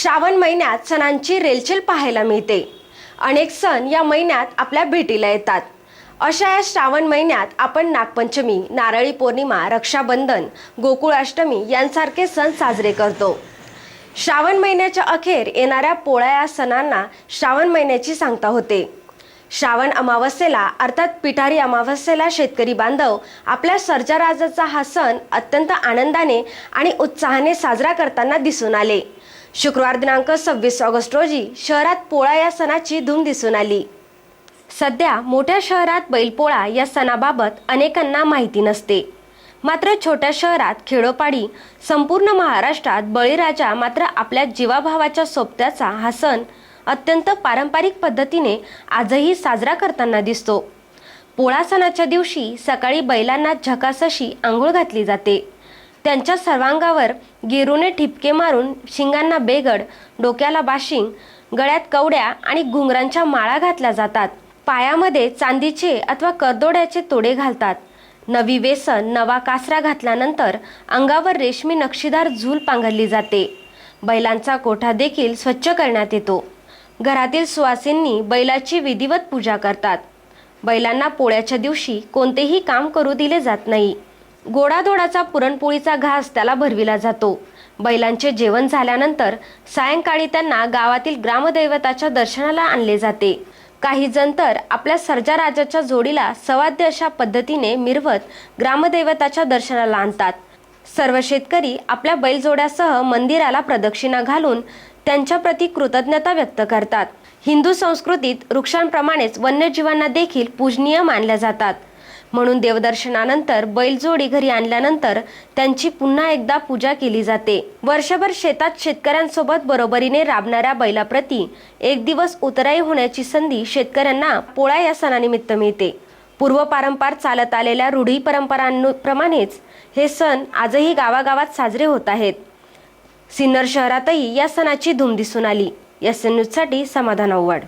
श्रावण महिन्यात सणांची रेलचेल पाहायला मिळते. अनेक सण या महिन्यात आपल्या भेटीला येतात. अशा या श्रावण महिन्यात आपण नागपंचमी नारळी पौर्णिमा रक्षाबंधन गोकुळाष्टमी यांसारखे सण साजरे करतो. श्रावण महिन्याच्या अखेर येणाऱ्या पोळ्या या सणांना श्रावण महिन्याची सांगता होते. श्रावण अमावस्येला अर्थात पिठारी अमावस्येला शेतकरी बांधव आपल्या सर्जाराजाचा हा सण अत्यंत आनंदाने आणि उत्साहाने साजरा करताना दिसून आले. शुक्रवार दिनांक सव्वीस ऑगस्ट रोजी शहरात पोळा या सणाची धूम दिसून आली. सध्या मोठ्या शहरात बैलपोळा या सणाबाबत अनेकांना माहिती नसते. मात्र छोट्या शहरात खेडोपाडी संपूर्ण महाराष्ट्रात बळीराजा मात्र आपल्या जीवाभावाच्या सोबत्याचा हा सण अत्यंत पारंपरिक पद्धतीने आजही साजरा करताना दिसतो. पोळा सणाच्या दिवशी सकाळी बैलांना झकास अशी आंघोळ घातली जाते. त्यांच्या सर्वांगावर गेरूने ठिपके मारून शिंगांना बेगड डोक्याला बाशिंग गळ्यात कवड्या आणि घुंगरांच्या माळा घातल्या जातात. पायामध्ये चांदीचे अथवा करदोड्याचे तोडे घालतात. नवी वेसन नवा कासरा घातल्यानंतर अंगावर रेशमी नक्षीदार झूल पांघरली जाते. बैलांचा कोठा देखील स्वच्छ करण्यात येतो. घरातील सुवासींनी बैलाची विधिवत पूजा करतात. बैलांना पोळ्याच्या दिवशी कोणतेही काम करू दिले जात नाही. गोडाधोडाचा पुरणपोळीचा घास त्याला भरविला जातो. बैलांचे जेवण झाल्यानंतर सायंकाळी त्यांना गावातील ग्रामदैवताच्या दर्शनाला आणले जाते. काही जण तर आपल्या सर्जाराजाच्या जोडीला सवाद्य अशा पद्धतीने मिरवत ग्रामदैवताच्या दर्शनाला आणतात. सर्व शेतकरी आपल्या बैलजोड्यासह मंदिराला प्रदक्षिणा घालून त्यांच्याप्रती कृतज्ञता व्यक्त करतात. हिंदू संस्कृतीत वृक्षांप्रमाणेच वन्यजीवांना देखील पूजनीय मानल्या जातात. म्हणून देवदर्शनानंतर बैलजोडी घरी आणल्यानंतर त्यांची पुन्हा एकदा पूजा केली जाते. वर्षभर शेतात शेतकऱ्यांसोबत बरोबरीने राबणाऱ्या बैलाप्रती एक दिवस उतराई होण्याची संधी शेतकऱ्यांना पोळा या सणानिमित्त मिळते. पूर्वपारंपार चालत आलेल्या रूढी परंपरांप्रमाणेच हे सण आजही गावागावात साजरे होत आहेत. सिन्नर शहरातही या सणाची धूम दिसून आली. या एन न्यूजसाठी समाधान आव्हाड